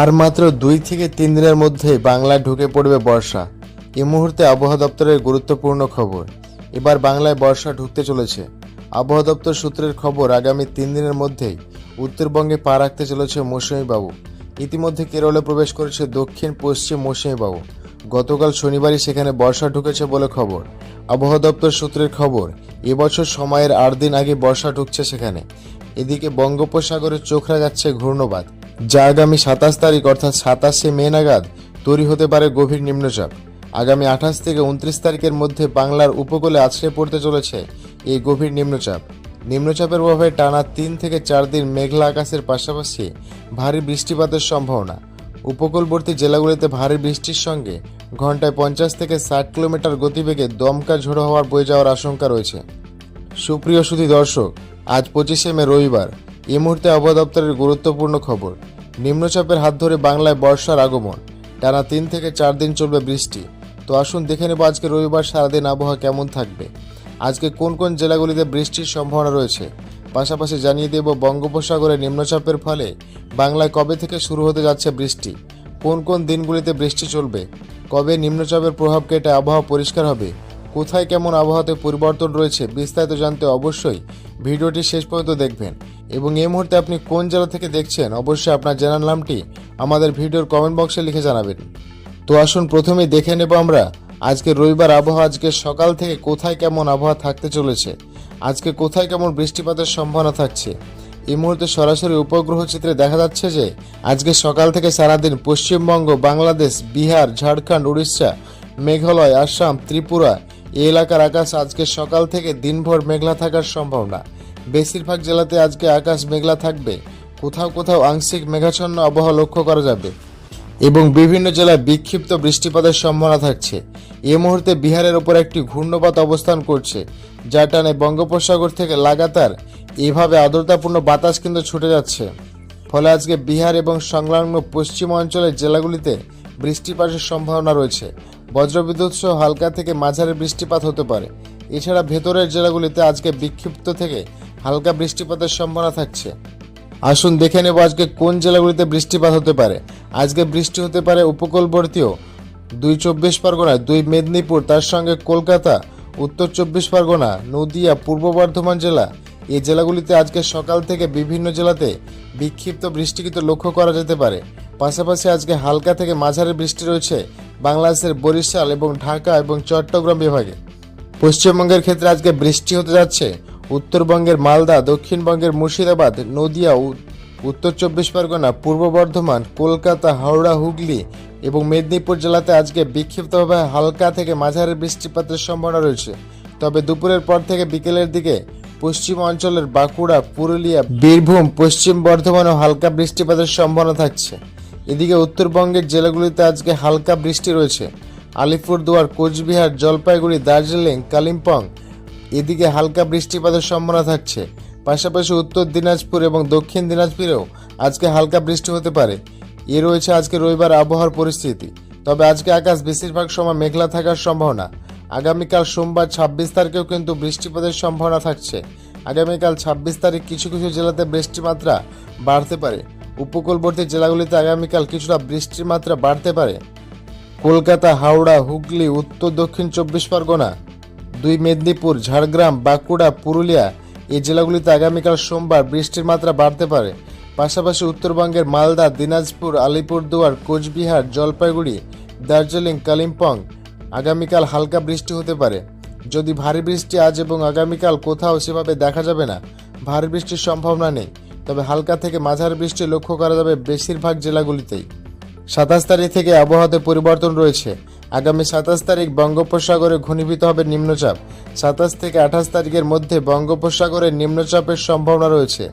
আর মাত্র দুই থেকে তিন দিনের মধ্যেই বাংলায় ঢুকে পড়বে বর্ষা। এ মুহূর্তে আবহাওয়া দপ্তরের গুরুত্বপূর্ণ খবর। এবার বাংলায় বর্ষা ঢুকতে চলেছে। আবহাওয়া দপ্তর সূত্রের খবর, আগামী তিন দিনের মধ্যেই উত্তরবঙ্গে পা রাখতে চলেছে মৌসুমী বাবু ইতিমধ্যে কেরলে প্রবেশ করেছে দক্ষিণ পশ্চিম মৌসুমী বাবু গতকাল শনিবারই সেখানে বর্ষা ঢুকেছে বলে খবর। আবহাওয়া দপ্তর সূত্রের খবর, এবছর সময়ের আট দিন আগে বর্ষা ঢুকছে সেখানে। এদিকে বঙ্গোপসাগরে চোখ রাখাচ্ছে ঘূর্ণবাদ। যা আগামী সাতাশ তারিখ, অর্থাৎ সাতাশে মে নাগাদ তৈরি হতে পারে গভীর নিম্নচাপ। আগামী আঠাশ থেকে উনত্রিশ তারিখের মধ্যে বাংলার উপকূলে আছড়ে পড়তে চলেছে এই গভীর নিম্নচাপ। নিম্নচাপের প্রভাবে টানা তিন থেকে চার দিন মেঘলা আকাশের পাশাপাশি ভারী বৃষ্টিপাতের সম্ভাবনা। উপকূলবর্তী জেলাগুলিতে ভারী বৃষ্টির সঙ্গে ঘন্টায় পঞ্চাশ থেকে ষাট কিলোমিটার গতিবেগে দমকা ঝোড়ো হওয়ার বয়ে যাওয়ার আশঙ্কা রয়েছে। সুপ্রিয় সুধী দর্শক, আজ পঁচিশে মে রবিবার। এই মুহূর্তে আবহাওয়া দপ্তরের গুরুত্বপূর্ণ খবর। নিম্নচাপের হাত ধরে বাংলায় বর্ষার আগমন। টানা তিন থেকে চার দিন চলবে বৃষ্টি। তো আসুন দেখে নেব আজকে রবিবার সারাদিন আবহাওয়া কেমন থাকবে। আজকে কোন কোন জেলাগুলিতে বৃষ্টির সম্ভাবনা রয়েছে? পাশাপাশি জানিয়ে দেব বঙ্গোপসাগরে নিম্নচাপের ফলে বাংলায় কবে থেকে শুরু হতে যাচ্ছে বৃষ্টি? কোন কোন দিনগুলিতে বৃষ্টি চলবে? কবে নিম্নচাপের প্রভাব কেটে আবহাওয়া পরিষ্কার হবে? কোথায় কেমন আবহাওয়াতে পরিবর্তন রয়েছে বিস্তারিত জানতে অবশ্যই ভিডিওটি শেষ পর্যন্ত দেখবেন। এবং এই মুহূর্তে আপনি কোন জেলা থেকে দেখছেন অবশ্যই আপনার জেলার নামটি আমাদের ভিডিওর কমেন্ট বক্সে লিখে জানাবেন। তো আসুন প্রথমেই দেখে নেব আমরা আজকে রবিবার আবহাওয়া, আজকে সকাল থেকে কোথায় কেমন আবহাওয়া থাকতে চলেছে, আজকে কোথায় কেমন বৃষ্টিপাতের সম্ভাবনা থাকছে। এই মুহূর্তে সরাসরি উপগ্রহ চিত্রে দেখা যাচ্ছে যে আজকে সকাল থেকে সারাদিন পশ্চিমবঙ্গ, বাংলাদেশ, বিহার, ঝাড়খণ্ড, উড়িষ্যা, মেঘালয়, আসাম, ত্রিপুরা এই এলাকার আকাশ আজকে সকাল থেকে দিনভর মেঘলা থাকার সম্ভাবনা। বেশিরভাগ জেলাতে আজকে আকাশ মেঘলা থাকবে। কোথাও কোথাও আংশিক মেঘাচ্ছন্ন আবহাওয়া লক্ষ্য করা যাবে। এবং বিভিন্ন জেলায় বিক্ষিপ্ত বৃষ্টিপাতের সম্ভাবনা থাকছে। এ মুহূর্তে বিহারের ওপর একটি ঘূর্ণপাত অবস্থান করছে যা টানে বঙ্গোপসাগর থেকে লাগাতার এভাবে আর্দ্রতাপূর্ণ বাতাস কিন্তু ছুটে যাচ্ছে। ফলে আজকে বিহার এবং সংলগ্ন পশ্চিম অঞ্চলের জেলাগুলিতে বৃষ্টিপাতের সম্ভাবনা রয়েছে। বজ্রবিদ্যুৎ সহ হালকা থেকে মাঝারি বৃষ্টিপাত হতে পারে। এছাড়া ভেতরের জেলাগুলিতে আজকে বিক্ষিপ্ত থেকে হালকা বৃষ্টিপাতের সম্ভাবনা থাকছে। আসুন দেখে নেব আজকে কোন জেলাগুলিতে বৃষ্টিপাত হতে পারে। আজকে বৃষ্টি হতে পারে উপকূলবর্তীও দুই চব্বিশ পরগনা, দুই মেদিনীপুর, তার সঙ্গে কলকাতা, উত্তর চব্বিশ পরগনা, নদিয়া, পূর্ব বর্ধমান জেলা। এই জেলাগুলিতে আজকে সকাল থেকে বিভিন্ন জেলাতে বিক্ষিপ্ত বৃষ্টি কিন্তু লক্ষ্য করা যেতে পারে। পাশাপাশি আজকে হালকা থেকে মাঝারি বৃষ্টি রয়েছে বাংলাদেশের বরিশাল এবং ঢাকা এবং চট্টগ্রাম বিভাগে। পশ্চিমবঙ্গের ক্ষেত্রে আজকে বৃষ্টি হতে যাচ্ছে। উত্তরবঙ্গের মালদা, দক্ষিণবঙ্গের মুর্শিদাবাদ, নদিয়া উত্তর চব্বিশ পরগনা, পূর্ব বর্ধমান, কলকাতা, হাওড়া, হুগলি এবং মেদিনীপুর জেলাতে আজকে বিক্ষিপ্তভাবে হালকা থেকে মাঝারি বৃষ্টিপাতের সম্ভাবনা রয়েছে। তবে দুপুরের পর থেকে বিকেলের দিকে পশ্চিম অঞ্চলের বাঁকুড়া, পুরুলিয়া, বীরভূম, পশ্চিম বর্ধমানেও হালকা বৃষ্টিপাতের সম্ভাবনা থাকছে। এদিকে উত্তরবঙ্গের জেলাগুলিতে আজকে হালকা বৃষ্টি রয়েছে। আলিপুরদুয়ার, কোচবিহার, জলপাইগুড়ি, দার্জিলিং, কালিম্পং এদিকে হালকা বৃষ্টিপাতের সম্ভাবনা থাকছে। পাশাপাশি উত্তর দিনাজপুর এবং দক্ষিণ দিনাজপুরেও আজকে হালকা বৃষ্টি হতে পারে। এ রয়েছে আজকে রবিবার আবহাওয়ার পরিস্থিতি। তবে আজকে আকাশ বেশিরভাগ সময় মেঘলা থাকার সম্ভাবনা। আগামীকাল সোমবার ছাব্বিশ তারিখেও কিন্তু বৃষ্টিপাতের সম্ভাবনা থাকছে। আগামীকাল ছাব্বিশ তারিখ কিছু কিছু জেলাতে বৃষ্টির মাত্রা বাড়তে পারে। উপকূলবর্তী জেলাগুলিতে আগামীকাল কিছুটা বৃষ্টির মাত্রা বাড়তে পারে। কলকাতা, হাওড়া, হুগলি, উত্তর, দক্ষিণ চব্বিশ পরগনা, দুই মেদিনীপুর, ঝাড়গ্রাম, বাঁকুড়া, পুরুলিয়া এই জেলাগুলিতে আগামীকাল সোমবার বৃষ্টির মাত্রা বাড়তে পারে। পাশাপাশি উত্তরবঙ্গের মালদা, দিনাজপুর, আলিপুরদুয়ার, কোচবিহার, জলপাইগুড়ি, দার্জিলিং, কালিম্পং আগামীকাল হালকা বৃষ্টি হতে পারে। যদি ভারী বৃষ্টি আজ এবং আগামীকাল কোথাও সেভাবে দেখা যাবে না, ভারী বৃষ্টির সম্ভাবনা নেই। তবে হালকা থেকে মাঝারি বৃষ্টি লক্ষ্য করা যাবে বেশিরভাগ জেলাগুলিতেই। সাতাশ তারিখ থেকে আবহাওয়াতে পরিবর্তন রয়েছে। আগামী সাতাশ তারিখ বঙ্গোপসাগরে ঘনীভূত হবে নিম্নচাপ। সাতাশ থেকে আঠাশ তারিখের মধ্যে বঙ্গোপসাগরে নিম্নচাপের সম্ভাবনা রয়েছে।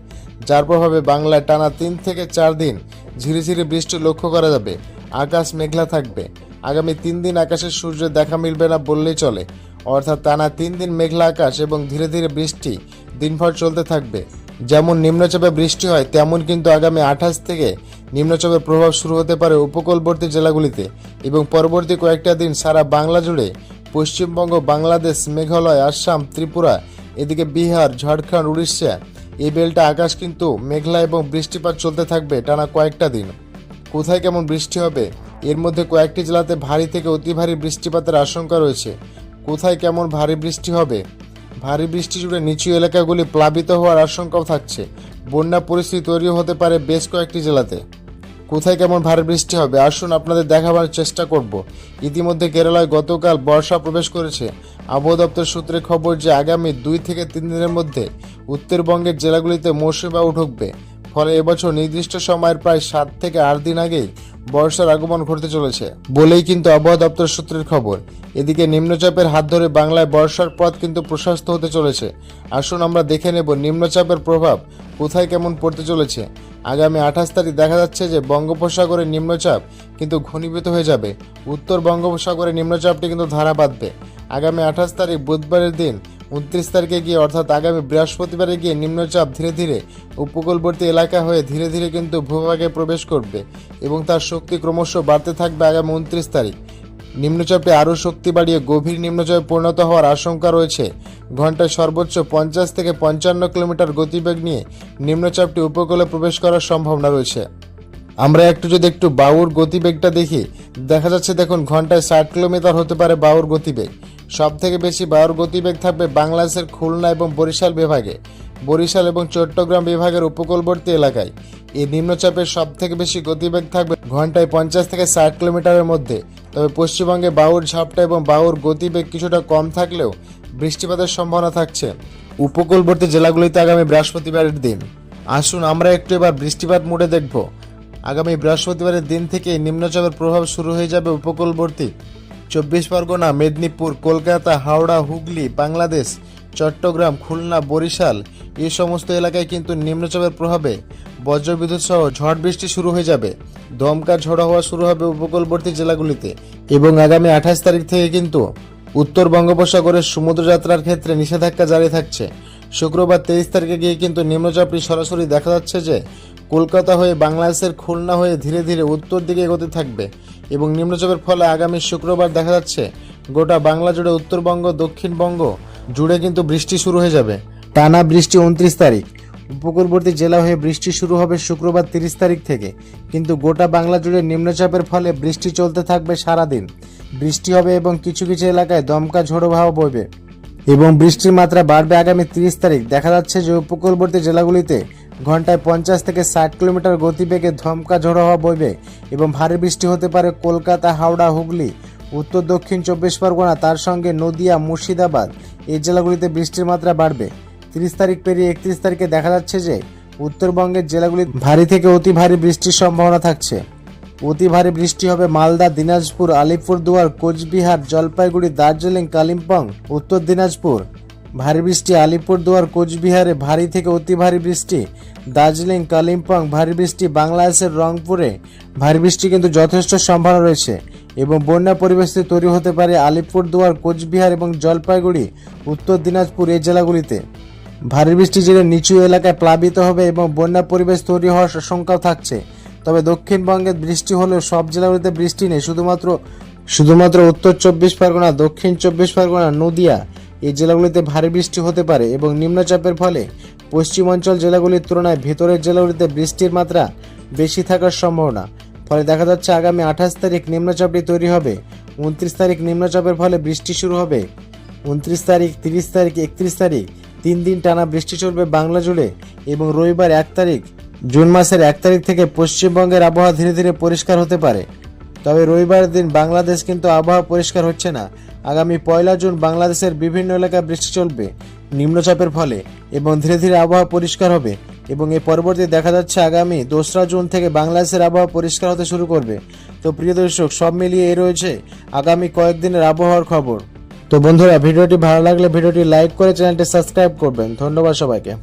যার প্রভাবে বাংলায় টানা তিন থেকে চার দিন ঝিরিঝিরি বৃষ্টি লক্ষ্য করা যাবে। আকাশ মেঘলা থাকবে। আগামী তিন দিন আকাশের সূর্য দেখা মিলবে না বললেই চলে। অর্থাৎ টানা তিন দিন মেঘলা আকাশ এবং ধীরে ধীরে বৃষ্টি দিনভর চলতে থাকবে। যেমন নিম্নচাপে বৃষ্টি হয়, তেমন কিন্তু আগামী আঠাশ থেকে নিম্নচাপের প্রভাব শুরু হতে পারে উপকূলবর্তী জেলাগুলিতে এবং পরবর্তী কয়েকটা দিন সারা বাংলা জুড়ে পশ্চিমবঙ্গ, বাংলাদেশ, মেঘালয়, আসাম, ত্রিপুরা, এদিকে বিহার, ঝাড়খণ্ড, উড়িষ্যা, এই বেলটা আকাশ কিন্তু মেঘলা এবং বৃষ্টিপাত চলতে থাকবে টানা কয়েকটা দিন। কোথায় কেমন বৃষ্টি হবে? এর মধ্যে কয়েকটি জেলাতে ভারী থেকে অতি ভারী বৃষ্টিপাতের আশঙ্কা রয়েছে। কোথায় কেমন ভারী বৃষ্টি হবে? ভারী বৃষ্টি জুড়ে নিচু এলাকাগুলি প্লাবিত হওয়ার আশঙ্কাও থাকছে। বন্যা পরিস্থিতি তৈরি হতে পারে বেশ কয়েকটি জেলাতে। কোথায় কেমন ভারী বৃষ্টি হবে, আসুন আপনাদের দেখাবার চেষ্টা করব। ইতিমধ্যে কেরালায় গতকাল বর্ষা প্রবেশ করেছে। আবহাওয়া দপ্তর সূত্রে খবর যে আগামী দুই থেকে তিন দিনের মধ্যে উত্তরবঙ্গের জেলাগুলিতে মৌসুমী বায়ু ঢুকবে। ফলে এবছর নির্দিষ্ট সময়ের প্রায় সাত থেকে আট দিন আগেই বর্ষার আগমন ঘটতে চলেছে। বলেই কিন্তু আবহাওয়া দপ্তর সূত্রের খবর। এদিকে নিম্নচাপের হাত ধরে বাংলায় বর্ষার পথ কিন্তু প্রশস্ত হতে চলেছে। আসুন আমরা দেখে নেব নিম্নচাপের প্রভাব কোথায় কেমন পড়তে চলেছে। আগামী আঠাশ তারিখ দেখা যাচ্ছে যে বঙ্গোপসাগরে নিম্নচাপ কিন্তু ঘনীভূত হয়ে যাবে। উত্তর বঙ্গোপসাগরে নিম্নচাপটি কিন্তু ধারা বাঁধবে। আগামী আঠাশ তারিখ বুধবারের দিন উনত্রিশ তারিখে গিয়ে, অর্থাৎ আগামী বৃহস্পতিবারে গিয়ে নিম্নচাপ ধীরে ধীরে উপকূলবর্তী এলাকা হয়ে ধীরে ধীরে কিন্তু ভূভাগে প্রবেশ করবে এবং তার শক্তি ক্রমশ বাড়তে থাকবে আগামী উনত্রিশ তারিখ। নিম্নচাপে আরও শক্তি বাড়িয়ে গভীর নিম্নচাপে পরিণত হওয়ার আশঙ্কা রয়েছে। ঘন্টায় সর্বোচ্চ পঞ্চাশ থেকে পঞ্চান্ন কিলোমিটার গতিবেগ নিয়ে নিম্নচাপটি উপকূলে প্রবেশ করার সম্ভাবনা রয়েছে। আমরা একটু যদি একটু বাউর গতিবেগটা দেখি, দেখা যাচ্ছে দেখুন, ঘন্টায় ষাট কিলোমিটার হতে পারে বাউর গতিবেগ। সব থেকে বেশি বায়ুর গতিবেগ থাকবে বাংলাদেশের খুলনা এবং বরিশাল বিভাগে। বরিশাল এবং চট্টগ্রাম বিভাগের উপকূলবর্তী এলাকায়। এই নিম্নচাপের সব থেকে বেশি গতিবেগ থাকবে ঘন্টায় পঞ্চাশ থেকে ষাট কিলোমিটারের মধ্যে। তবে পশ্চিমবঙ্গে বাউর ঝাপটা এবং বাউর গতিবেগ কিছুটা কম থাকলেও বৃষ্টিপাতের সম্ভাবনা থাকছে। উপকূলবর্তী জেলাগুলিতে আগামী বৃহস্পতিবারের দিন। আসুন আমরা একটু এবার বৃষ্টিপাত মোডে দেখব। আগামী বৃহস্পতিবারের দিন থেকে নিম্নচাপের প্রভাব শুরু হয়ে যাবে উপকূলবর্তী চব্বিশ পরগনা, মেদিনীপুর, কলকাতা, হাওড়া, হুগলি, বাংলাদেশ, চট্টগ্রাম, খুলনা, বরিশাল এই সমস্ত এলাকায় কিন্তু নিম্নচাপের প্রভাবে বজ্রবিদ্যুৎ সহ ঝড় বৃষ্টি শুরু হয়ে যাবে। দমকা ঝড় হওয়া শুরু হবে উপকূলবর্তী জেলাগুলিতে এবং আগামী আঠাশ তারিখ থেকে কিন্তু উত্তর বঙ্গোপসাগরের সমুদ্রযাত্রার ক্ষেত্রে নিষেধাজ্ঞা জারি থাকছে। শুক্রবার তেইশ তারিখে গিয়ে কিন্তু নিম্নচাপটি সরাসরি দেখা যাচ্ছে যে, কলকাতা হয়ে বাংলাদেশের খুলনা হয়ে ধীরে ধীরে উত্তর দিকে এগোতে থাকবে। এবং নিম্নচাপের ফলে আগামী শুক্রবার দেখা যাচ্ছে গোটা বাংলা জুড়ে উত্তরবঙ্গ, দক্ষিণবঙ্গ জুড়ে কিন্তু বৃষ্টি শুরু হয়ে যাবে। টানা বৃষ্টি উনত্রিশ তারিখ। উপকূলবর্তী জেলা হয়ে বৃষ্টি শুরু হবে শুক্রবার তিরিশ তারিখ থেকে। কিন্তু গোটা বাংলা জুড়ে নিম্নচাপের ফলে বৃষ্টি চলতে থাকবে সারাদিন। বৃষ্টি হবে এবং কিছু কিছু এলাকায় দমকা ঝোড়ো বইবে। এবং বৃষ্টির মাত্রা বাড়বে আগামী তিরিশ তারিখ। দেখা যাচ্ছে যে উপকূলবর্তী জেলাগুলিতে ঘন্টায় পঞ্চাশ থেকে ষাট কিলোমিটার গতিবেগে ধমকা ঝোড়ো হওয়া বইবে এবং ভারী বৃষ্টি হতে পারে কলকাতা, হাওড়া, হুগলি। উত্তর, দক্ষিণ চব্বিশ পরগনা, তার সঙ্গে নদিয়া, মুর্শিদাবাদ। এই জেলাগুলিতে বৃষ্টির মাত্রা বাড়বে। তিরিশ তারিখ পেরিয়ে একত্রিশ তারিখে দেখা যাচ্ছে যে উত্তরবঙ্গের জেলাগুলি ভারী থেকে অতি ভারী বৃষ্টির সম্ভাবনা থাকছে। অতি ভারী বৃষ্টি হবে মালদা, দিনাজপুর, আলিপুরদুয়ার, কোচবিহার, জলপাইগুড়ি, দার্জিলিং, কালিম্পং, উত্তর দিনাজপুর। ভারী বৃষ্টি আলিপুরদুয়ার, কোচবিহারে ভারী থেকে অতি ভারী বৃষ্টি। দার্জিলিং, কালিম্পং, ভারী বৃষ্টি বাংলাদেশের রংপুরে। ভারী বৃষ্টি কিন্তু যথেষ্ট সম্ভাবনা রয়েছে এবং বন্যা পরিবেশে তৈরি হতে পারে আলিপুরদুয়ার, কোচবিহার এবং জলপাইগুড়ি, উত্তর দিনাজপুর এই জেলাগুলিতে। ভারী বৃষ্টি জেরে নিচু এলাকায় প্লাবিত হবে এবং বন্যা পরিবেশ তৈরি হওয়ার আশঙ্কাও থাকছে। তবে দক্ষিণবঙ্গে বৃষ্টি হলেও সব জেলাগুলিতে বৃষ্টি নেই, শুধুমাত্র শুধুমাত্র উত্তর চব্বিশ পরগনা, দক্ষিণ চব্বিশ পরগনা, নদিয়া এই জেলাগুলিতে ভারী বৃষ্টি হতে পারে এবং নিম্নচাপের ফলে পশ্চিমাঞ্চল জেলাগুলির তুলনায় ভেতরের জেলাগুলিতে বৃষ্টির মাত্রা বেশি থাকার সম্ভাবনা। ফলে দেখা যাচ্ছে আগামী আঠাশ তারিখ নিম্নচাপটি তৈরি হবে, উনত্রিশ তারিখ নিম্নচাপের ফলে বৃষ্টি শুরু হবে, উনত্রিশ তারিখ, তিরিশ তারিখ, একত্রিশ তারিখ, তিন দিন টানা বৃষ্টি চলবে বাংলা জুড়ে এবং রবিবার এক তারিখ, জুন মাসের এক তারিখ থেকে পশ্চিমবঙ্গের আবহাওয়া ধীরে ধীরে পরিষ্কার হতে পারে। তবে রবিবার দিন বাংলাদেশ কিন্তু আবহাওয়া পরিষ্কার হচ্ছে না। আগামী পয়লা জুন বাংলাদেশের বিভিন্ন এলাকায় বৃষ্টি চলবে, নিম্নচাপের ফলে, এবং ধীরে ধীরে আবহাওয়া পরিষ্কার হবে, এবং এর পরবর্তী দেখা যাচ্ছে আগামী দোসরা জুন থেকে বাংলাদেশের আবহাওয়া পরিষ্কার হতে শুরু করবে। তো প্রিয় দর্শক, সব মিলিয়ে এই রয়েছে আগামী কয়েকদিনের আবহাওয়ার খবর। তো বন্ধুরা, ভিডিওটি ভালো লাগলে ভিডিওটি লাইক করে চ্যানেলটি সাবস্ক্রাইব করবেন। ধন্যবাদ সবাইকে।